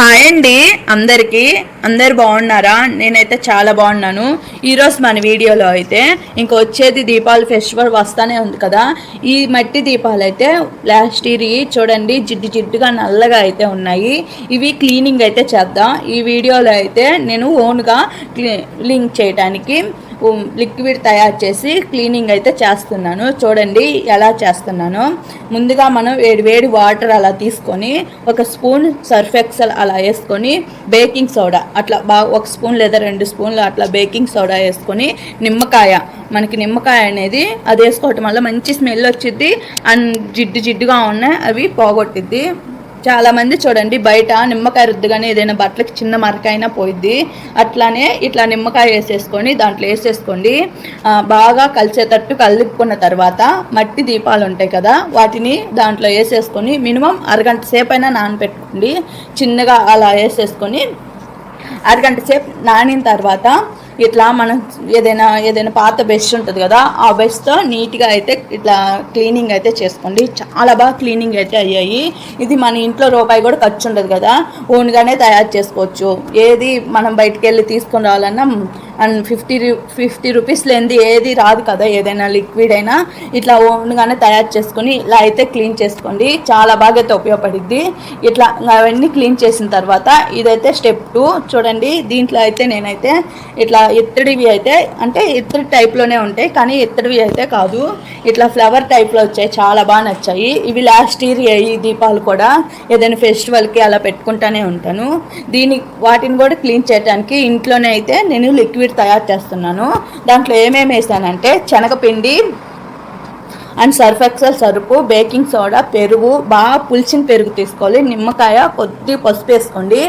Hi అండి అందరికీ. అందరు బాగున్నారా? నేనైతే చాలా బాగున్నాను. ఈరోజు మన వీడియోలో అయితే ఇంక వచ్చేది దీపావళి ఫెస్టివల్ వస్తానే ఉంది కదా. ఈ మట్టి దీపాలు అయితే లాస్ట్ ఇయర్ చూడండి జిడ్డు జిడ్డుగా నల్లగా అయితే ఉన్నాయి. ఇవి క్లీనింగ్ అయితే చేద్దాం. ఈ వీడియోలో అయితే నేను ఓన్గా లింక్ చేయడానికి లిక్విడ్ తయారు చేసి క్లీనింగ్ అయితే చేస్తున్నాను. చూడండి ఎలా చేస్తున్నాను. ముందుగా మనం వేడి వేడి వాటర్ అలా తీసుకొని ఒక స్పూన్ సర్ఫ్ ఎక్సెల్ అలా వేసుకొని బేకింగ్ సోడా అట్లా బాగా ఒక స్పూన్ లేదా రెండు స్పూన్లు అట్లా బేకింగ్ సోడా వేసుకొని నిమ్మకాయ మనకి నిమ్మకాయ అనేది అది వేసుకోవటం వల్ల మంచి స్మెల్ వచ్చిద్ది. అండ్ జిడ్డు జిడ్డుగా ఉన్నాయి అవి పోగొట్టిద్ది. చాలా మంది చూడండి బయట నిమ్మకాయ రుద్దుగానే ఏదైనా బట్టలకి చిన్న మరకైనా పోయిద్ది. అట్లానే ఇట్లా నిమ్మకాయ వేసేసుకొని దాంట్లో వేసేసుకోండి. బాగా కలిసేటట్టు కలుపుకున్న తర్వాత మట్టి దీపాలు ఉంటాయి కదా వాటిని దాంట్లో వేసేసుకొని మినిమం అరగంట సేపు అయినా నానబెట్టుకోండి చిన్నగా అలా వేసేసుకొని అరగంట సేపు నానిన తర్వాత ఇట్లా మనం ఏదైనా ఏదైనా పాత బెస్ట్ ఉంటుంది కదా ఆ బెస్ట్తో నీట్గా అయితే ఇట్లా క్లీనింగ్ అయితే చేసుకోండి. చాలా బాగా క్లీనింగ్ అయితే అయ్యాయి. ఇది మన ఇంట్లో రూపాయి కూడా ఖర్చు ఉండదు కదా. ఓన్గానే తయారు చేసుకోవచ్చు. ఏది మనం బయటికి వెళ్ళి తీసుకొని రావాలన్నా అండ్ ఫిఫ్టీ ఫిఫ్టీ రూపీస్ లేనిది ఏది రాదు కదా ఏదైనా లిక్విడ్ అయినా. ఇట్లా ఓన్గానే తయారు చేసుకొని ఇలా అయితే క్లీన్ చేసుకోండి. చాలా బాగా అయితే ఉపయోగపడిద్ది. ఇట్లా అవన్నీ క్లీన్ చేసిన తర్వాత ఇదైతే స్టెప్ టూ చూడండి దీంట్లో అయితే నేనైతే ఇట్లా ఎత్తడివి అయితే అంటే ఎత్తుడి టైప్లోనే ఉంటాయి కానీ ఎత్తడివి అయితే కాదు. ఇట్లా ఫ్లవర్ టైప్లో వచ్చాయి చాలా బాగా నచ్చాయి. ఇవి లాస్ట్ ఇయర్ ఈ దీపాలు కూడా ఏదైనా ఫెస్టివల్కి అలా పెట్టుకుంటానే ఉంటాను. దీని వాటిని కూడా క్లీన్ చేయడానికి ఇంట్లోనే అయితే నేను లిక్విడ్ తయారు చేస్తున్నాను. దాంట్లో ఏమేమి వేసానంటే శనగపిండి అండ్ సర్ఫ్ ఎక్సెల్ సరుపు బేకింగ్ సోడా పెరుగు బాగా పులిచిన పెరుగు తీసుకోవాలి. నిమ్మకాయ కొద్ది పసుపు వేసుకోండి.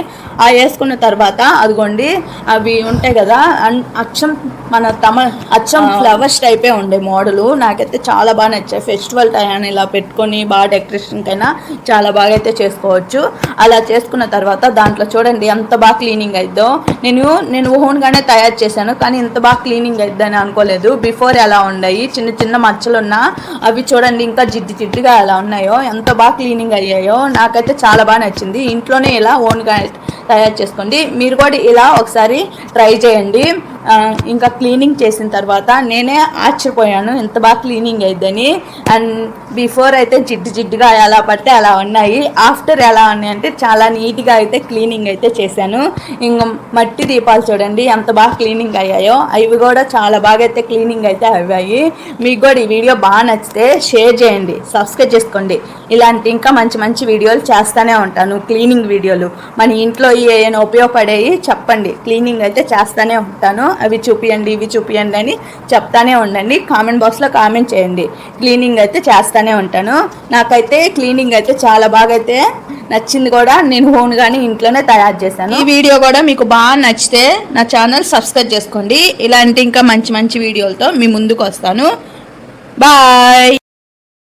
ఆ వేసుకున్న తర్వాత అదిగోండి అవి ఉంటాయి కదా అండ్ అచ్చం మన తమ అచ్చం ఫ్లవర్స్ టైపే ఉండే మోడలు. నాకైతే చాలా బాగా నచ్చాయి. ఫెస్టివల్ టైం ఇలా పెట్టుకొని బాగా డెకరేషన్కైనా చాలా బాగా అయితే చేసుకోవచ్చు. అలా చేసుకున్న తర్వాత దాంట్లో చూడండి ఎంత బాగా క్లీనింగ్ అయిద్దో. నేను నేను ఓన్గానే తయారు చేశాను కానీ ఇంత బాగా క్లీనింగ్ అయిద్దని అనుకోలేదు. బిఫోర్ ఎలా ఉన్నాయి చిన్న చిన్న మచ్చలు ఉన్నా అవి చూడండి ఇంకా జిడ్డు జిడ్డుగా ఎలా ఉన్నాయో ఎంత బాగా క్లీనింగ్ అయ్యాయో నాకైతే చాలా బాగా నచ్చింది. ఇంట్లోనే ఇలా ఓన్గా తయారు చేసుకోండి. మీరు కూడా ఇలా ఒకసారి ట్రై చేయండి. ఇంకా క్లీనింగ్ చేసిన తర్వాత నేనే ఆశ్చర్యపోయాను ఎంత బాగా క్లీనింగ్ అయిద్దని అండ్ బిఫోర్ అయితే జిడ్డు జిడ్డుగా ఎలా పడితే అలా ఉన్నాయి. ఆఫ్టర్ ఎలా ఉన్నాయి అంటే చాలా నీట్గా అయితే క్లీనింగ్ అయితే చేశాను. ఇంకా మట్టి దీపాలు చూడండి ఎంత బాగా క్లీనింగ్ అయ్యాయో. అవి కూడా చాలా బాగా అయితే క్లీనింగ్ అయితే అయ్యాయి. మీకు కూడా ఈ వీడియో బాగా నచ్చితే షేర్ చేయండి సబ్స్క్రైబ్ చేసుకోండి. ఇలాంటి ఇంకా మంచి మంచి వీడియోలు చేస్తూనే ఉంటాను క్లీనింగ్ వీడియోలు. మన ఇంట్లో ఏమైనా ఉపయోగపడేవి చెప్పండి. క్లీనింగ్ అయితే చేస్తూనే ఉంటాను. అవి చూపియండి ఇవి చూపియండి అని చెప్తానే ఉండండి. కామెంట్ బాక్స్లో కామెంట్ చేయండి. క్లీనింగ్ అయితే చేస్తూనే ఉంటాను. నాకైతే క్లీనింగ్ అయితే చాలా బాగా అయితే నచ్చింది కూడా నేను ఓన్గానే ఇంట్లోనే తయారు చేశాను. ఈ వీడియో కూడా మీకు బాగా నచ్చితే నా ఛానల్ సబ్స్క్రైబ్ చేసుకోండి. ఇలాంటి ఇంకా మంచి మంచి వీడియోలతో మీ ముందుకు వస్తాను. బాయ్